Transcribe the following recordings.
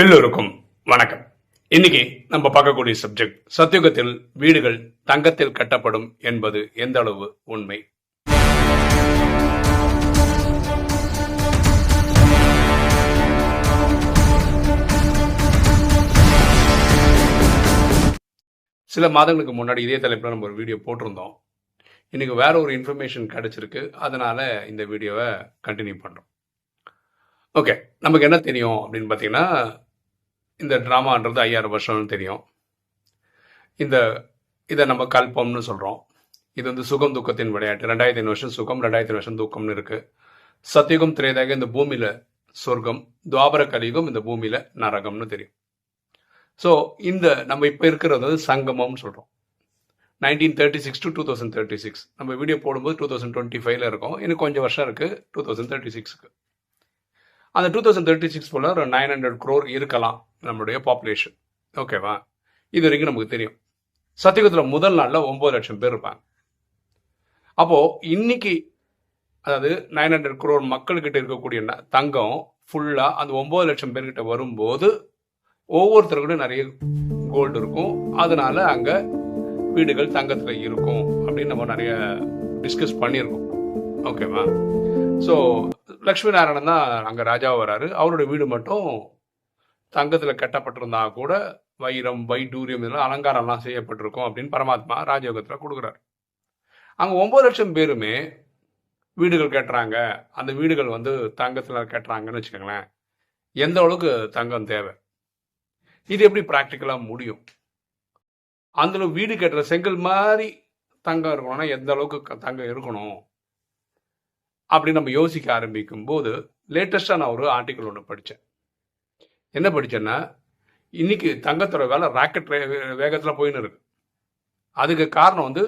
எல்லோருக்கும் வணக்கம். இன்னைக்கு நம்ம பார்க்கக்கூடிய சப்ஜெக்ட் சத்தியுகத்தில் வீடுகள் தங்கத்தில் கட்டப்படும் என்பது எந்த அளவு உண்மை? சில மாதங்களுக்கு முன்னாடி இதே தலைப்பில் நம்ம ஒரு வீடியோ போட்டிருந்தோம். இன்னைக்கு வேற ஒரு இன்ஃபர்மேஷன் கிடைச்சிருக்கு. அதனால இந்த வீடியோவை கண்டினியூ பண்ணுறோம் ஓகே நமக்கு என்ன தெரியும் அப்படின்னு பார்த்தீங்கன்னா இந்த ட்ராமான்றது ஐயாயிரம் வருஷம்னு தெரியும். இந்த இதை நம்ம கல்பம்னு சொல்கிறோம் இது வந்து சுகம் துக்கத்தின் விளையாட்டு. ரெண்டாயிரத்தி ஐநூறு வருஷம் சுகம் ரெண்டாயிரத்தி வருஷம் துக்கம்னு இருக்குது சத்தியுகம் திரேதாக இந்த பூமியில் சொர்க்கம் துவாபர கலியுகம் இந்த பூமியில் நரகம்னு தெரியும். ஸோ இந்த நம்ம இப்போ இருக்கிறது வந்து சங்கமம்னு சொல்கிறோம் nineteen thirty six to two thousand thirty six நம்ம வீடியோ போடும்போது டூ தௌசண்ட் டுவெண்ட்டி ஃபைவ்ல இருக்கும். எனக்கு கொஞ்சம் வருஷம் இருக்கு டூ தௌசண்ட் தேர்ட்டி சிக்ஸ்க்கு அந்த டூ தௌசண்ட் தேர்ட்டி சிக்ஸ் போல் ஒரு நைன் ஹண்ட்ரட் க்ரோர் இருக்கலாம் நம்மளுடைய பாப்புலேஷன் ஓகேவா இது வரைக்கும் நமக்கு தெரியும். சத்தியுகத்தில் முதல் நாளில் ஒம்பது லட்சம் பேர் இருப்பாங்க. அப்போது இன்னைக்கு அதாவது நைன் ஹண்ட்ரட் குரோர் மக்கள்கிட்ட இருக்கக்கூடிய ந- தங்கம் ஃபுல்லாக அந்த ஒம்பது லட்சம் பேர்கிட்ட வரும்போது ஒவ்வொருத்தருக்கிட்டும் நிறைய கோல்டு இருக்கும். அதனால அங்கே வீடுகள் தங்கத்தில் இருக்கும் அப்படின்னு நம்ம நிறைய டிஸ்கஸ் பண்ணியிருக்கோம். ஓகேவா ஸோ லக்ஷ்மி நாராயணன் தான் அங்கே ராஜாவாக வராரு. அவருடைய வீடு மட்டும் தங்கத்தில் கட்டப்பட்டிருந்தா கூட வைரம் வைடூரியம் இதெல்லாம் அலங்காரம்லாம் செய்யப்பட்டிருக்கும் அப்படின்னு பரமாத்மா ராஜயோகத்தில் கொடுக்குறாரு. அங்கே ஒம்பது லட்சம் பேருமே வீடுகள் கட்டுறாங்க. அந்த வீடுகள் வந்து தங்கத்தில் கட்டுறாங்கன்னு வச்சுக்கோங்களேன். எந்த அளவுக்கு தங்கம் தேவை? இது எப்படி ப்ராக்டிக்கலாக முடியும்? அந்த வீடு கட்டுற செங்கல் மாதிரி தங்கம் இருக்கணும்னா எந்த அளவுக்கு க- தங்கம் இருக்கணும்? அப்படி நம்ம யோசிக்க ஆரம்பிக்கும் போது லேட்டஸ்டா நான் ஒரு ஆர்டிக்கல் ஒன்று படித்தேன் என்ன படித்தேன்னா இன்னைக்கு தங்கத்தோட வேலை ராக்கெட் வேகத்தில் போயின்னு இருக்கு. அதுக்கு காரணம் வந்து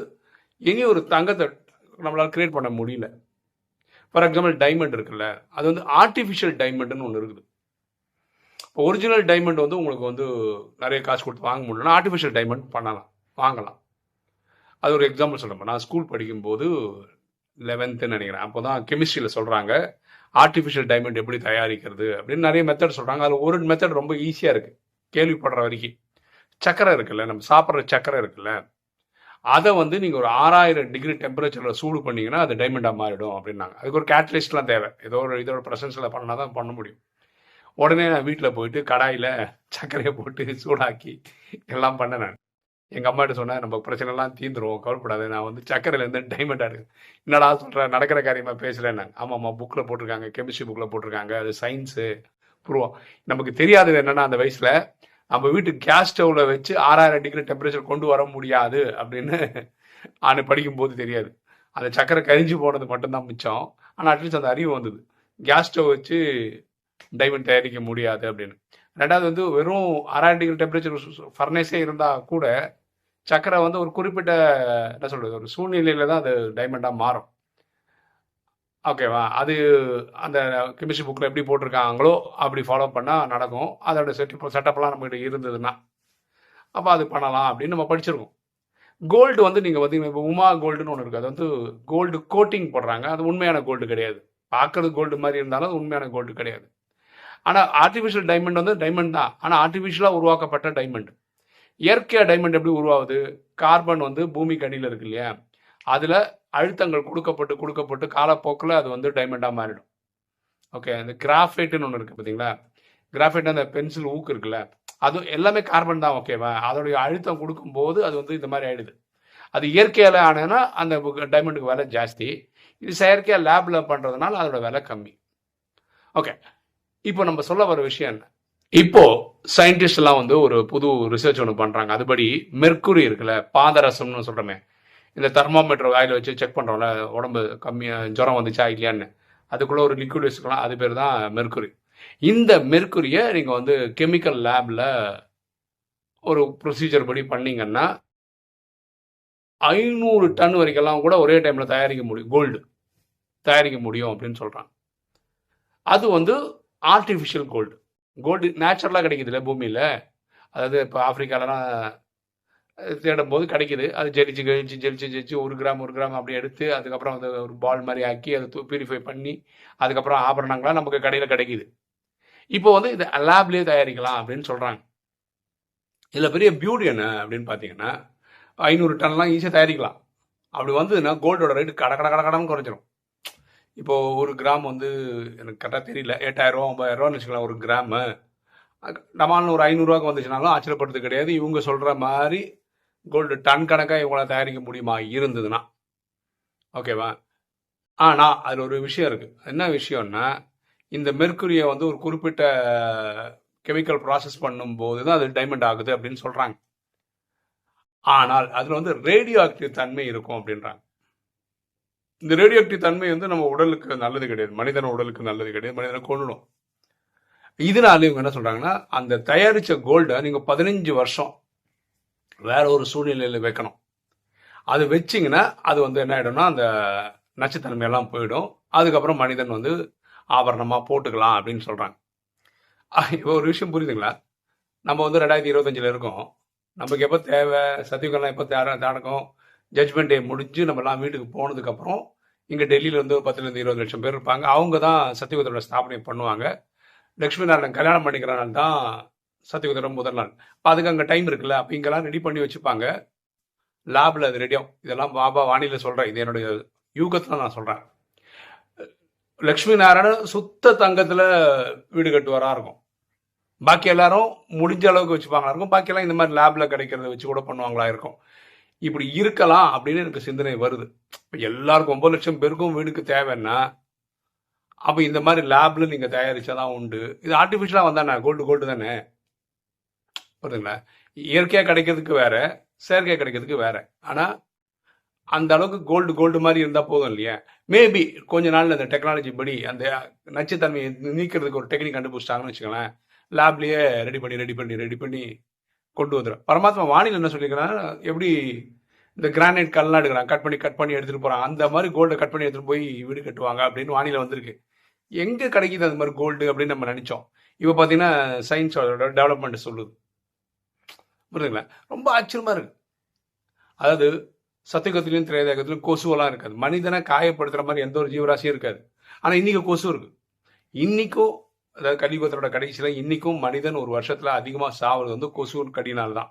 இனி ஒரு தங்கத்தை நம்மளால் கிரியேட் பண்ண முடியல. ஃபார் எக்ஸாம்பிள் டைமண்ட் இருக்குல்ல அது வந்து ஆர்டிஃபிஷியல் டைமண்டுன்னு ஒன்று இருக்குது. இப்போ ஒரிஜினல் டைமண்ட் வந்து உங்களுக்கு வந்து நிறைய காசு கொடுத்து வாங்க முடியலன்னா ஆர்டிஃபிஷியல் டைமண்ட் பண்ணலாம் வாங்கலாம். அது ஒரு எக்ஸாம்பிள் சொல்லுங்கள் நான் ஸ்கூல் படிக்கும்போது லெவன்த்துன்னு நினைக்கிறேன். அப்போ தான் கெமிஸ்ட்ரியில் சொல்கிறாங்க ஆர்டிஃபிஷியல் டைமண்ட் எப்படி தயாரிக்கிறது அப்படின்னு நிறைய மெத்தட் சொல்கிறாங்க அதில் ஒரு மெத்தட் ரொம்ப ஈஸியாக இருக்குது கேள்விப்படுற வரைக்கும். சக்கரை இருக்குல்ல நம்ம சாப்பிட்ற சக்கரை இருக்குல்ல அதை வந்து நீங்கள் ஒரு ஆறாயிரம் டிகிரி டெம்பரேச்சரில் சூடு பண்ணீங்கன்னா அது டைமண்டாக மாறிடும் அப்படின்னாங்க. அதுக்கு ஒரு கேட்டலிஸ்ட்லாம் தேவை. ஏதோ ஒரு இதோட ப்ரெசன்ஸில் பண்ணால் தான் பண்ண முடியும். உடனே நான் வீட்டில் போயிட்டு கடாயில் சர்க்கரையை போட்டு சூடாக்கி எல்லாம் பண்ணேன் நான். எங்கள் அம்மாட்ட சொன்னால் நம்ம பிரச்சனைலாம் தீந்துருவோம் கவலைப்படாது. நான் வந்து சக்கரையிலேருந்து டைமண்டாக இருக்கு என்னடா சொல்கிறேன் நடக்கிற காரியமாக பேசுகிறேன் நான் ஆமாம் ஆமாம் புக்கில் போட்டிருக்காங்க கெமிஸ்ட்ரி புக்கில் போட்டிருக்காங்க. அது சயின்ஸு புருவம். நமக்கு தெரியாதது என்னன்னா அந்த வயசில் நம்ம வீட்டு கேஸ் ஸ்டவ்வில் வச்சு ஆறாயிரம் டிகிரி டெம்பரேச்சர் கொண்டு வர முடியாது அப்படின்னு நான் படிக்கும்போது தெரியாது. அந்த சக்கரை கரிஞ்சு போனது மட்டும்தான் மிச்சம். ஆனால் அட்லீஸ்ட் அந்த அறிவு வந்தது. கேஸ் ஸ்டவ் வச்சு டைமண்ட் தயாரிக்க முடியாது அப்படின்னு. ரெண்டாவது வந்து வெறும் ஆறாயிரம் டிகிரி டெம்பரேச்சர் ஃபர்னேஸே இருந்தால் கூட சக்கரை வந்து ஒரு குறிப்பிட்ட என்ன சொல்கிறது ஒரு சூழ்நிலையில் தான் அது டைமண்டாக மாறும். ஓகேவா அது அந்த கெமிஸ்ட்ரி புக்கில் எப்படி போட்டிருக்காங்களோ அப்படி ஃபாலோ பண்ணால் நடக்கும். அதோட செட்டப் செட்டப்லாம் நம்மகிட்ட இருந்ததுன்னா அப்போ அது பண்ணலாம் அப்படின்னு நம்ம படிச்சிருக்கோம். கோல்டு வந்து நீங்கள் பார்த்தீங்கன்னா இப்போ உமா கோல்டுன்னு ஒன்று இருக்குது அது வந்து கோல்டு கோட்டிங் போடுறாங்க. அது உண்மையான கோல்டு கிடையாது. பார்க்கறது கோல்டு மாதிரி இருந்தாலும் அது உண்மையான கோல்டு கிடையாது. ஆனால் ஆர்டிஃபிஷியல் டைமண்ட் வந்து டைமண்ட் தான். ஆனால் ஆர்டிஃபிஷியலாக உருவாக்கப்பட்ட டைமண்ட் இயற்கையாக டைமண்ட் எப்படி உருவாகுது? கார்பன் வந்து பூமிக்கு அடியில் இருக்கு இல்லையா? அதில் அழுத்தங்கள் கொடுக்கப்பட்டு கொடுக்கப்பட்டு காலப்போக்கில் அது வந்து டைமண்டாக மாறிடும். ஓகே அந்த கிராஃபைட்டுன்னு ஒன்று இருக்குது பார்த்தீங்களா கிராஃபைட் அந்த பென்சில் ஊக்கு இருக்குல்ல? அது எல்லாமே கார்பன் தான் ஓகேவா அதோடைய அழுத்தம் கொடுக்கும்போது அது வந்து இந்த மாதிரி ஆயிடுது. அது இயற்கையால் ஆனதுன்னா அந்த டைமண்டுக்கு விலை ஜாஸ்தி. இது செயற்கையாக லேபில் பண்ணுறதுனால அதோட விலை கம்மி. ஓகே இப்போ நம்ம சொல்ல வர விஷயம் என்ன? இப்போ சயின்டிஸ்ட் எல்லாம் வந்து ஒரு புது ரிசர்ச் ஒன்று பண்றாங்க. அதுபடி மெர்க்குரி இருக்குல்ல பாதரசம்னு சொல்றோமே. இந்த தெர்மோமீட்டர் வாயில் வச்சு செக் பண்றோம்ல உடம்பு கம்மியா ஜுரம் வந்துச்சா இல்லையான்னு. அதுக்குள்ள ஒரு லிக்விட் வச்சுக்கலாம். அது பேர் தான் மெர்க்குரி இந்த மெர்க்குரியை நீங்க வந்து கெமிக்கல் லேப்ல ஒரு ப்ரொசீஜர் படி பண்ணீங்கன்னா ஐநூறு டன் வரைக்கெல்லாம் கூட ஒரே டைம்ல தயாரிக்க முடியும். கோல்டு தயாரிக்க முடியும் அப்படின்னு சொல்றாங்க. அது வந்து ஆர்டிஃபிஷியல் கோல்டு கோல்டு நேச்சுரலாக கிடைக்குதுல்ல பூமியில்? அதாவது இப்போ ஆஃப்ரிக்காலலாம் தேடும் போது கிடைக்குது. அது ஜெலிச்சு கழிச்சு ஜெலிச்சு ஜெலிச்சு ஒரு கிராம் ஒரு கிராம் அப்படி எடுத்து அதுக்கப்புறம் அதை ஒரு பால் மாதிரி ஆக்கி அதை பியூரிஃபை பண்ணி அதுக்கப்புறம் ஆபரணங்களாம் நமக்கு கடையில் கிடைக்குது. இப்போ வந்து இதை லேப்லேயே தயாரிக்கலாம் அப்படின்னு சொல்கிறாங்க இதில் பெரிய பியூட்டி என்ன அப்படின்னு பார்த்தீங்கன்னா ஐநூறு டன்லாம் ஈஸியாக தயாரிக்கலாம். அப்படி வந்ததுன்னா கோல்டோட ரேட்டு கட கட கட கடன்னு குறைஞ்சிரும். இப்போது ஒரு கிராம் வந்து எனக்கு கரெக்டாக தெரியல. எட்டாயிரம் ஒம்பதாயிரரூவான்னு வச்சுக்கலாம் ஒரு கிராமு. நம்மளால ஒரு ஐநூறுரூவாக்கு வந்துச்சுனாலும் ஆச்சரியப்படுறது கிடையாது. இவங்க சொல்கிற மாதிரி கோல்டு டன் கணக்காக இவங்களால் தயாரிக்க முடியுமா இருந்ததுன்னா. ஓகேவா ஆனால் அதில் ஒரு விஷயம் இருக்குது என்ன விஷயம்னா இந்த மெர்க்குரியை வந்து ஒரு குறிப்பிட்ட கெமிக்கல் ப்ராசஸ் பண்ணும்போது தான் அது டைமண்ட் ஆகுது அப்படின்னு சொல்கிறாங்க ஆனால் அதில் வந்து ரேடியோ ஆக்டிவ் தன்மை இருக்கும் அப்படின்றாங்க. இந்த ரேடியோ ஆக்டிவ் தன்மை வந்து நம்ம உடலுக்கு நல்லது கிடையாது. மனிதன உடலுக்கு நல்லது கிடையாது. மனிதனை கொள்ளணும் இதனால இவங்க என்ன சொல்கிறாங்கன்னா அந்த தயாரித்த கோல்டை நீங்கள் பதினஞ்சு வருஷம் வேற ஒரு சூழ்நிலையில் வைக்கணும். அது வச்சிங்கன்னா அது வந்து என்ன ஆகிடும்னா அந்த நச்சுத்தன்மையெல்லாம் போயிடும். அதுக்கப்புறம் மனிதன் வந்து ஆபரணமாக போட்டுக்கலாம் அப்படின்னு சொல்கிறாங்க இப்போ ஒரு விஷயம் புரியுதுங்களா? நம்ம வந்து ரெண்டாயிரத்தி இருபத்தஞ்சில் இருக்கோம். நமக்கு எப்போ தேவை? சத்தியகலாம் எப்போ தேட நடக்கும் ஜட்ஜ்மெண்ட் டே முடிஞ்சு நம்மலாம் வீட்டுக்கு போனதுக்கப்புறம் இங்கே டெல்லியில் வந்து ஒரு பத்துலேருந்து இருபது லட்சம் பேர் இருப்பாங்க. அவங்க தான் சத்தியகுதரோட ஸ்தாபனை பண்ணுவாங்க. லக்ஷ்மி நாராயணன் கல்யாணம் பண்ணிக்கிற நாள் தான் சத்தியகுதரம் முதல் நாள். இப்போ அதுக்கு அங்கே டைம் இருக்குல்ல. அப்போ இங்கெல்லாம் ரெடி பண்ணி வச்சுப்பாங்க. லேபில் அது ரெடியாகும் இதெல்லாம் பாபா வானியில் சொல்கிறேன் இது என்னுடைய யூகத்தில் நான் சொல்கிறேன் லக்ஷ்மி நாராயணன் சுத்த தங்கத்தில் வீடு கட்டுவாரா இருக்கும். பாக்கி எல்லாரும் முடிஞ்ச அளவுக்கு வச்சுப்பாங்களா இருக்கும். பாக்கி எல்லாம் இந்த மாதிரி லேபில் கிடைக்கிறத வச்சு கூட பண்ணுவாங்களா இருக்கும். இப்படி இருக்கலாம் அப்படின்னு எனக்கு சிந்தனை வருது. இப்போ எல்லாருக்கும் ஒம்பது லட்சம் பேருக்கும் வீடுக்கு தேவைன்னா அப்போ இந்த மாதிரி லேப்ல நீங்கள் தயாரிச்சாதான் உண்டு. இது ஆர்டிஃபிஷியலாக வந்தானே? கோல்டு கோல்டு தானே. புரியுதுங்களா? இயற்கையாக கிடைக்கிறதுக்கு வேற செயற்கையாக கிடைக்கிறதுக்கு வேற. ஆனால் அந்த அளவுக்கு கோல்டு கோல்டு மாதிரி இருந்தால் போதும் இல்லையா? மேபி கொஞ்ச நாள் அந்த டெக்னாலஜி படி அந்த நச்சுத்தன்மையை நீக்கிறதுக்கு ஒரு டெக்னிக் கண்டுபிடிச்சிட்டாங்கன்னு வச்சுக்கோங்களேன். லேப்லேயே ரெடி பண்ணி ரெடி பண்ணி ரெடி பண்ணி கொண்டு வந்துடும் பரமாத்மா வானிலை என்ன சொல்லியிருக்கிறான் எப்படி இந்த கிரானைட் கல்லாம் எடுக்கிறான் கட் பண்ணி கட் பண்ணி எடுத்துகிட்டு போகிறான் அந்த மாதிரி கோல்டை கட் பண்ணி எடுத்துகிட்டு போய் வீடு கட்டுவாங்க அப்படின்னு வானிலை வந்திருக்கு. எங்கே கிடைக்குது அது மாதிரி கோல்டு அப்படின்னு நம்ம நினச்சோம். இப்போ பார்த்தீங்கன்னா சயின்ஸோட டெவலப்மெண்ட் சொல்லுது. புரியுதுங்களா? ரொம்ப ஆச்சரியமாக இருக்கு. அதாவது சத்தியகத்திலையும் திரையதகத்திலும் கொசுவெல்லாம் இருக்காது. மனிதனை காயப்படுத்துகிற மாதிரி எந்த ஒரு ஜீவராசியும் இருக்காது. ஆனால் இன்றைக்கி கொசு இருக்குது இன்றைக்கும் அதாவது கலியுகத்தோட கடைசியில் இன்றைக்கும் மனிதன் ஒரு வருஷத்தில் அதிகமாக சாவது வந்து கொசு கடினால் தான்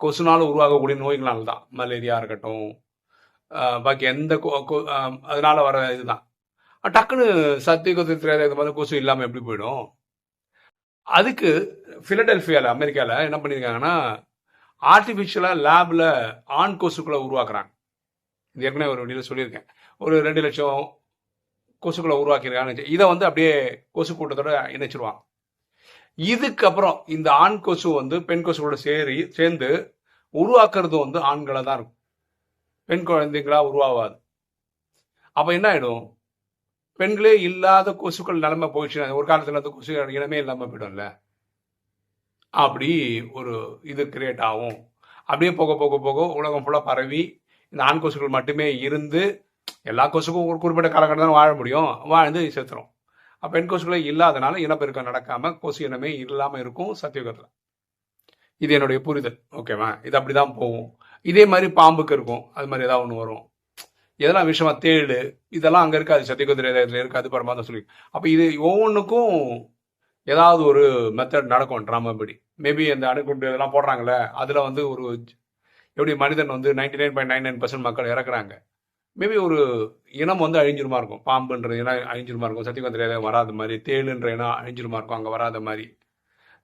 கொசுனால் உருவாகக்கூடிய நோய்களால் தான் மலேரியா இருக்கட்டும் பாக்கி எந்த கொ- கொ- அதனால வர இதுதான். தான் டக்குன்னு சத்தியகுதத்தில் இந்த மாதிரி கொசு இல்லாமல் எப்படி போயிடும்? அதுக்கு ஃபிலடெல்ஃபியாவில் அமெரிக்காவில் என்ன பண்ணியிருக்காங்கன்னா ஆர்டிஃபிஷியலாக லேபில் ஆண் கொசுக்களை உருவாக்குறாங்க. இது ஏற்கனவே ஒரு வீடியோ சொல்லியிருக்கேன். ஒரு ரெண்டு லட்சம் கொசுக்களை உருவாக்கியிருக்காங்க இதை வந்து அப்படியே கொசு கூட்டத்தோட இணைச்சிருவாங்க. இதுக்கப்புறம் இந்த ஆண் கொசு வந்து பெண் கொசுவோட சேரி சேர்ந்து உருவாக்குறது வந்து ஆண்களை தான் இருக்கும். பெண் குழந்தைங்களா உருவாகாது அப்போ என்ன ஆயிடும்? பெண்களே இல்லாத கொசுக்கள் நிலமை போயிடுச்சு ஒரு காலத்தில் அந்த கொசு இனமே இல்லாமல் போயிடும்ல. அப்படி ஒரு இது கிரியேட் ஆகும். அப்படியே போக போக போக உலகம் ஃபுல்லாக பரவி இந்த ஆண் கொசுக்கள் மட்டுமே இருந்து எல்லா கொசுக்கும் ஒரு குறிப்பிட்ட காலகட்டம் வாழ முடியும். வாழ்ந்து செத்துரும். அப்போ பெண் கொசுக்களே இல்லாதனால இனப்பெருக்கம் நடக்காம கொசு இனமே இல்லாமல் இருக்கும் சத்தியுகத்தில் இது என்னுடைய புரிதல். ஓகேவா இது அப்படி தான் போகும். இதே மாதிரி பாம்புக்கு இருக்கும். அது மாதிரி ஏதாவது ஒன்று வரும். எதெல்லாம் விஷயமா தேடு. இதெல்லாம் அங்கே இருக்காது சத்தியகுதிரையில இருக்காது பரமாதம் சொல்லி. அப்போ இது ஒவ்வொன்றுக்கும் ஏதாவது ஒரு மெத்தட் நடக்கும். ட்ராமா படி. மேபி அந்த அணுகுண்டு இதெல்லாம் போடுறாங்கல்ல. அதில் வந்து ஒரு எப்படி மனிதன் வந்து ninety nine point nine nine percent மக்கள் இறக்குறாங்க. மேபி ஒரு இனம் வந்து அழிஞ்சிருமா இருக்கும். பாம்புன்ற இனம் அழிஞ்சிருமா இருக்கும். சத்தியகுதிரையில வராத மாதிரி தேளுன்ற இனம் அழிஞ்சிருமா இருக்கும். அங்கே வராத மாதிரி.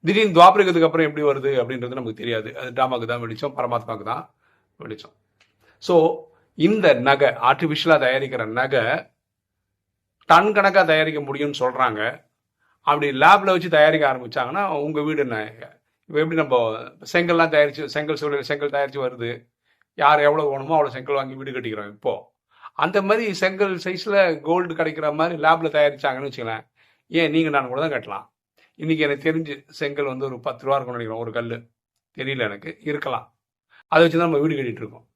திடீர்னு துவாபரிகத்துக்கு அப்புறம் எப்படி வருது அப்படின்றது நமக்கு தெரியாது. அது டாமாக்கு தான் வெளிச்சம் பரமாத்மாக்கு தான் வெளிச்சம். ஸோ இந்த நகை ஆர்டிஃபிஷியலாக தயாரிக்கிற நகை டன் கணக்காக தயாரிக்க முடியும்னு சொல்கிறாங்க அப்படி லேபில் வச்சு தயாரிக்க ஆரம்பித்தாங்கன்னா உங்கள் வீடு என்ன? இப்போ எப்படி நம்ம செங்கல்லாம் தயாரிச்சு செங்கல் சூழல் செங்கல் தயாரித்து வருது. யார் எவ்வளோ வேணுமோ அவ்வளோ செங்கல் வாங்கி வீடு கட்டிக்கிறோம் இப்போது அந்த மாதிரி செங்கல் சைஸில் கோல்டு கிடைக்கிற மாதிரி லேபில் தயாரிச்சாங்கன்னு வச்சுக்கலாம் ஏன்? நீங்கள் நான் கூட தான் கட்டலாம். இன்றைக்கி எனக்கு தெரிஞ்சு செங்கல் வந்து ஒரு பத்து ரூபா இருக்கும்னு நினைக்கிறோம் ஒரு கல் தெரியல எனக்கு. இருக்கலாம். அதை வச்சு தான் நம்ம வீடு கட்டிகிட்டு இருக்கோம்.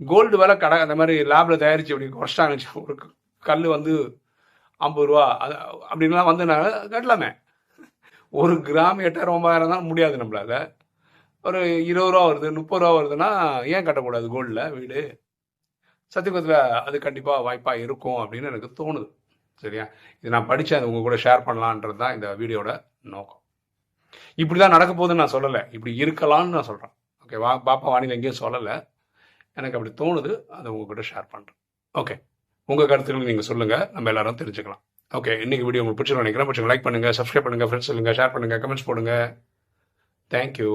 கோல்டு விலை கடை அந்த மாதிரி லேபில் தயாரித்து அப்படி குறைச்சிட்டாங்க ஒரு கல் வந்து ஐம்பது ரூபா அது அப்படின்லாம் வந்து கட்டலாமே. ஒரு கிராம் எட்டாயிரம் ஒன்பதாயிரம் தான் முடியாது நம்மளால. ஒரு இருபது ரூபா வருது முப்பது ரூபா வருதுன்னா ஏன் கட்டக்கூடாது கோல்டில் வீடு? சத்தியகுதத்தில் அது கண்டிப்பாக வாய்ப்பாக இருக்கும் அப்படின்னு எனக்கு தோணுது. சரியா? இது நான் படித்தேன் அது உங்கள் கூட ஷேர் பண்ணலான்றது தான் இந்த வீடியோட நோக்கம். இப்படி தான் நடக்க போகுதுன்னு நான் சொல்லலை. இப்படி இருக்கலாம்னு நான் சொல்கிறேன் ஓகே வா பாப்பா வானிலை எங்கேயும் சொல்லலை. எனக்கு அப்படி தோணுது அதை உங்ககிட்ட ஷேர் பண்ணுறேன் ஓகே உங்கள் கருத்துக்களை நீங்கள் சொல்லுங்கள் நம்ம எல்லாரும் தெரிஞ்சுக்கலாம். ஓகே இன்னைக்கு வீடியோ உங்களுக்கு பிடிச்சிருக்கும் நினைக்கிறேன். பிடிச்சிங்க லைக் பண்ணுங்கள் சப்ஸ்கிரைப் பண்ணுங்கள் ஃப்ரெண்ட்ஸ் சொல்லுங்கள் ஷேர் பண்ணுங்கள் கமெண்ட்ஸ் போடுங்க. தேங்க்யூ